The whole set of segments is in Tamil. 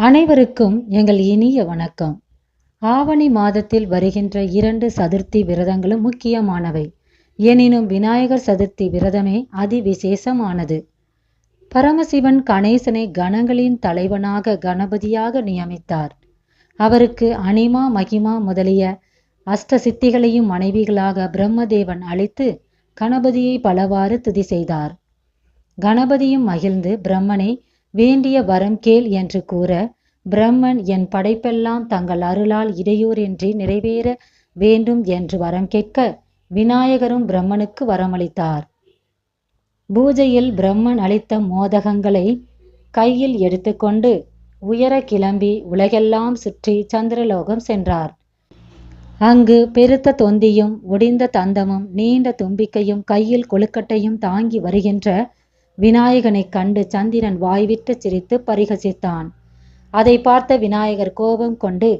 அனைவருக்கும் எங்கள் இனிய வணக்கம். ஆவணி மாதத்தில் வருகின்ற இரண்டு சதுர்த்தி விரதங்களும் முக்கியமானவை. எனினும் விநாயகர் சதுர்த்தி விரதமே அதிவிசேஷமானது. பரமசிவன் கணேசனை கணங்களின் தலைவனாக கணபதியாக நியமித்தார். அவருக்கு அனிமா மகிமா முதலிய அஷ்ட சித்திகளையும் மனைவிகளாக பிரம்மதேவன் அளித்து கணபதியை பலவாறு துதி செய்தார். கணபதியும் மகிழ்ந்து பிரம்மனை வேண்டிய வரம் கேள் என்று கூற பிரம்மன் என் படைப்பெல்லாம் தங்கள் அருளால் இடையூறின்றி நிறைவேற வேண்டும் என்று வரம் கேட்க விநாயகரும் பிரம்மனுக்கு வரமளித்தார். பூஜையில் பிரம்மன் அளித்த மோதகங்களை கையில் எடுத்துக்கொண்டு உயர கிளம்பி உலகெல்லாம் சுற்றி சந்திரலோகம் சென்றார். அங்கு பெருத்த தொந்தியும் ஒடிந்த தந்தமும் நீண்ட தும்பிக்கையும் கையில் கொழுக்கட்டையும் தாங்கி வருகின்ற விநாயகனைக் கண்டு சந்திரன் வாய்விட்டு சிரித்து பரிகசித்தான். அதை பார்த்த விநாயகர் கோபம் கொண்டு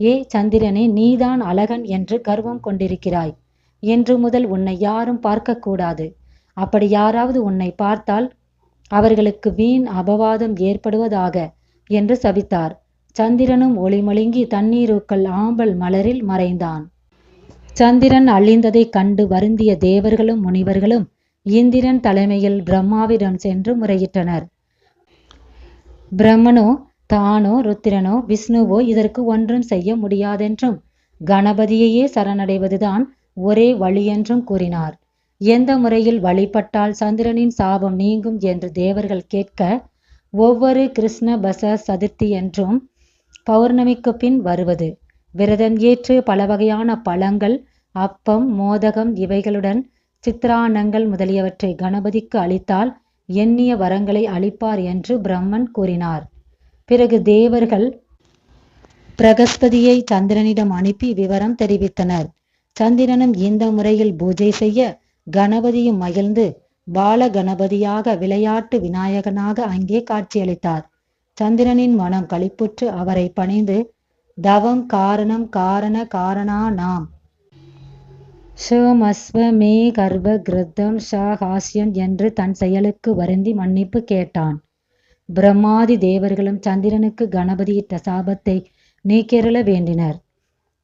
ஏ சந்திரனே நீதான் அழகன் என்று கர்வம் கொண்டிருக்கிறாய். என்று முதல் உன்னை யாரும் பார்க்கக்கூடாது அப்படி யாராவது உன்னை பார்த்தால் அவர்களுக்கு வீண் அபவாதம் ஏற்படுவதாக என்று சபித்தார். சந்திரனும் ஒளிமழுங்கி தண்ணீருக்கள் ஆம்பல் மலரில் மறைந்தான். சந்திரன் அழிந்ததைக் கண்டு வருந்திய தேவர்களும் முனிவர்களும் இந்திரன் தலைமையில் பிரம்மாவிடம் சென்று முறையிட்டனர். பிரம்மனோ தானோ ருத்திரனோ விஷ்ணுவோ இதற்கு ஒன்றும் செய்ய முடியாதென்றும் கணபதியையே சரணடைவதுதான் ஒரே வழியென்றும் கூறினார். எந்த முறையில் வழிபட்டால் சந்திரனின் சாபம் நீங்கும் என்று தேவர்கள் கேட்க ஒவ்வொரு கிருஷ்ண பச சதுர்த்தி என்றும் பௌர்ணமிக்கு பின் வருவது. விரதம் ஏற்று பல வகையான பழங்கள் அப்பம் மோதகம் இவைகளுடன் சித்திரானங்கள் முதலியவற்றை கணபதிக்கு அளித்தால் எண்ணிய வரங்களை அளிப்பார் என்று பிரம்மன் கூறினார். பிறகு தேவர்கள் பிரகஸ்பதியை சந்திரனிடம் அனுப்பி விவரம் தெரிவித்தனர். சந்திரனும் இந்த முறையில் பூஜை செய்ய கணபதியும் மகிழ்ந்து பால கணபதியாக விளையாட்டு விநாயகனாக அங்கே காட்சியளித்தார். சந்திரனின் மனம் களிப்புற்று அவரை பணிந்து தவம் காரணம் காரண காரணா நாம் சோமஸ்வ மே கர்ப கிருத்தம் ஷா ஹாஸ்யம் என்று தன் செயலுக்கு வருந்தி மன்னிப்பு கேட்டான். பிரம்மாதி தேவர்களும் சந்திரனுக்கு கணபதியிட்ட சாபத்தை நீக்கிரள வேண்டினர்.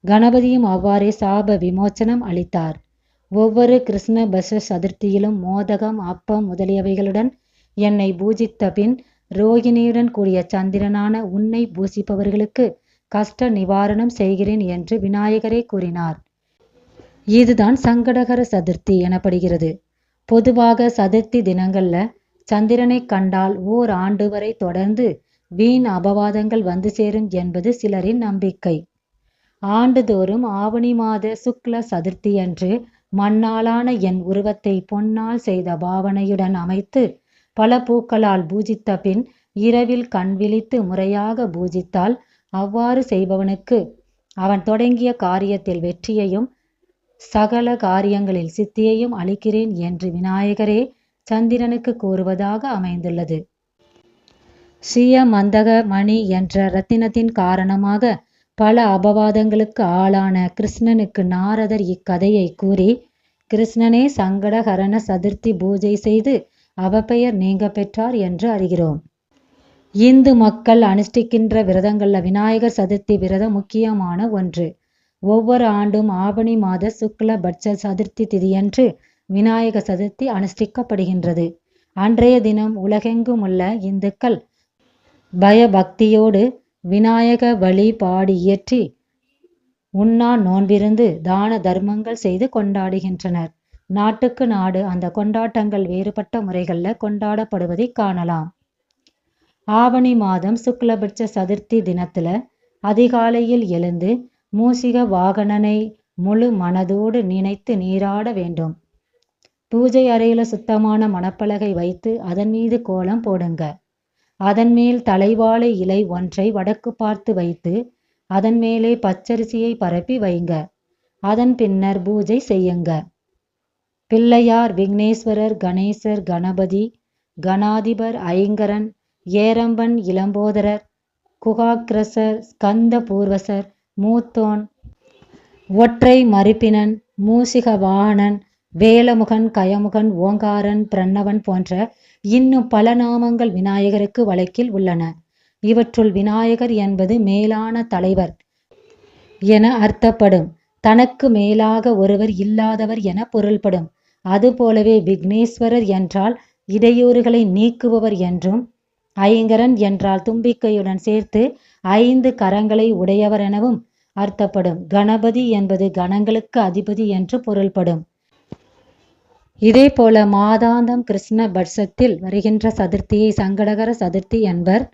கணபதியும் அவ்வாறே சாப விமோச்சனம் அளித்தார். ஒவ்வொரு கிருஷ்ண பச சதுர்த்தியிலும் மோதகம் அப்பம் முதலியவைகளுடன் என்னை பூஜித்த பின் ரோகிணியுடன் கூடிய சந்திரனான உன்னை பூசிப்பவர்களுக்கு கஷ்ட நிவாரணம் செய்கிறேன் என்று விநாயகரே கூறினார். இதுதான் சங்கடகர சதுர்த்தி எனப்படுகிறது. பொதுவாக சதுர்த்தி தினங்கள்ல சந்திரனை கண்டால் ஓர் ஆண்டு வரை தொடர்ந்து வீண் அபவாதங்கள் வந்து சேரும் என்பது சிலரின் நம்பிக்கை. ஆண்டுதோறும் ஆவணி மாத சுக்ல சதுர்த்தி அன்று மண்ணாலான என் உருவத்தை பொன்னால் செய்த பாவனையுடன் அமைத்து பல பூக்களால் பூஜித்த பின் இரவில் கண் விழித்து முறையாக பூஜித்தால் அவ்வாறு செய்பவனுக்கு அவன் தொடங்கிய காரியத்தில் வெற்றியையும் சகல காரியங்களில் சித்தியையும் அளிக்கிறேன் என்று விநாயகரே சந்திரனுக்கு கூறுவதாக அமைந்துள்ளது. சிய மந்தக மணி என்ற ரத்தினத்தின் காரணமாக பல அபவாதங்களுக்கு ஆளான கிருஷ்ணனுக்கு நாரதர் இக்கதையை கூறி கிருஷ்ணனே சங்கடகரண சதுர்த்தி பூஜை செய்து அவப்பெயர் நீங்க பெற்றார் என்று அறிகிறோம். இந்து மக்கள் அனுஷ்டிக்கின்ற விரதங்கள்ல விநாயகர் சதுர்த்தி விரதம் முக்கியமான ஒன்று. ஒவ்வொரு ஆண்டும் ஆவணி மாத சுக்ல பட்ச சதுர்த்தி திதியன்று விநாயக சதுர்த்தி அனுஷ்டிக்கப்படுகின்றது. அன்றைய தினம் உலகெங்கும் உள்ள இந்துக்கள் பயபக்தியோடு விநாயக வழிபாடு இயற்றி உண்ணா நோன்பிருந்து தான தர்மங்கள் செய்து கொண்டாடுகின்றனர். நாட்டுக்கு நாடு அந்த கொண்டாட்டங்கள் வேறுபட்ட முறைகளில் கொண்டாடப்படுவதை காணலாம். ஆவணி மாதம் சுக்லபட்ச சதுர்த்தி தினத்துல அதிகாலையில் எழுந்து மூசிக வாகனனை முழு மனதோடு நினைத்து நீராட வேண்டும். பூஜை அறையில சுத்தமான மணப்பலகை வைத்து அதன் மீது கோலம் போடுங்க. அதன் மேல் தலைவாழை இலை ஒன்றை வடக்கு பார்த்து வைத்து அதன் மேலே பச்சரிசியை பரப்பி வைங்க. அதன் பின்னர் பூஜை செய்யுங்க. பிள்ளையார் விக்னேஸ்வரர் கணேசர் கணபதி கணாதிபர் ஐங்கரன் ஏரம்பன் இளம்போதரர் குகாக்கிரசர் ஸ்கந்த பூர்வசர் மூத்தோன். ஒற்றை மறுப்பினன் மூசிக வாகனன் வேலமுகன் கயமுகன் ஓங்காரன் பிரண்ணவன் போன்ற இன்னும் பல நாமங்கள் விநாயகருக்கு வழக்கில் உள்ளன. இவற்றுள் விநாயகர் என்பது மேலான தலைவர் என அர்த்தப்படும். தனக்கு மேலாக ஒருவர் இல்லாதவர் என பொருள்படும். அதுபோலவே விக்னேஸ்வரர் என்றால் இடையூறுகளை நீக்குபவர் என்றும் ஐங்கரன் என்றால் தும்பிக்கையுடன் சேர்த்து ஐந்து கரங்களை உடையவர் எனவும் அர்த்தப்படும். கணபதி என்பது கணங்களுக்கு அதிபதி என்று பொருள்படும். இதே போல மாதாந்தம் கிருஷ்ண பட்சத்தில் வருகின்ற சதுர்த்தியை சங்கடகர சதுர்த்தி என்பர்.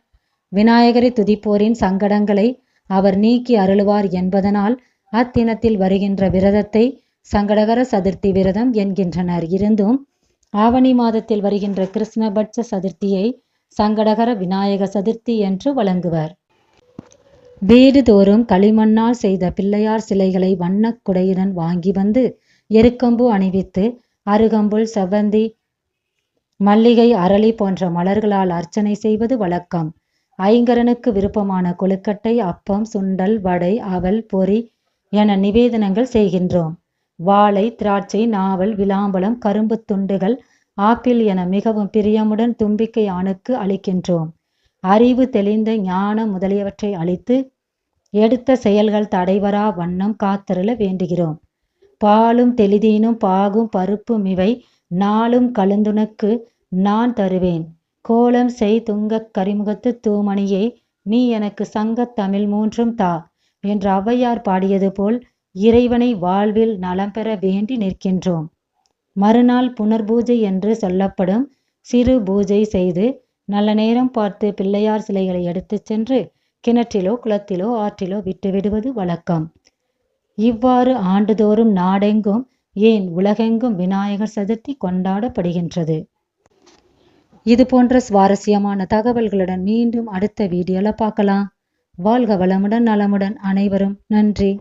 விநாயகரை துதிப்போரின் சங்கடங்களை அவர் நீக்கி அருளுவார் என்பதனால் அத்தினத்தில் வருகின்ற விரதத்தை சங்கடகர சதுர்த்தி விரதம் என்கின்றனர். இருந்தும் ஆவணி மாதத்தில் வருகின்ற கிருஷ்ணபட்ச சதுர்த்தியை சங்கடகர விநாயக சதுர்த்தி என்று வழங்குவர். வீடுதோறும் களிமண்ணால் செய்த பிள்ளையார் சிலைகளை வண்ணக் குடையுடன் வாங்கி வந்து எருக்கம்பு அணிவித்து அருகம்புல் செவ்வந்தி மல்லிகை அரளி போன்ற மலர்களால் அர்ச்சனை செய்வது வழக்கம். ஐங்கரனுக்கு விருப்பமான கொழுக்கட்டை அப்பம் சுண்டல் வடை அவல் பொறி என நிவேதனங்கள் செய்கின்றோம். வாழை திராட்சை நாவல் விளாம்பழம் கரும்பு துண்டுகள் ஆப்பிள் என மிகவும் பிரியமுடன் தும்பிக்கை ஆணுக்கு அளிக்கின்றோம். அறிவு தெளிந்த ஞானம் முதலியவற்றை அளித்து எடுத்த செயல்கள் தடைவரா வண்ணம் காத்திருள வேண்டுகிறோம். பாலும் தெளிதீனும் பாகும் பருப்பும் இவை நாளும் கலந்துனக்கு நான் தருவேன். கோலம் செய் துங்கக் கரிமுகத்து தூமணியே நீ எனக்கு சங்கத் தமிழ் மூன்றும் தா என்று ஔவையார் பாடியது போல் இறைவனை வாழ்வில் நலம் பெற வேண்டி நிற்கின்றோம். மறுநாள் புனர்பூஜை என்று சொல்லப்படும் சிறு பூஜை செய்து நல்ல நேரம் பார்த்து பிள்ளையார் சிலைகளை எடுத்துச் சென்று கிணற்றிலோ குளத்திலோ ஆற்றிலோ விட்டுவிடுவது வழக்கம். இவ்வாறு ஆண்டுதோறும் நாடெங்கும் ஏன் உலகெங்கும் விநாயகர் சதுர்த்தி கொண்டாடப்படுகின்றது. இது போன்ற சுவாரஸ்யமான தகவல்களுடன் மீண்டும் அடுத்த வீடியோல பார்க்கலாம். வாழ்க வளமுடன் நலமுடன் அனைவரும். நன்றி.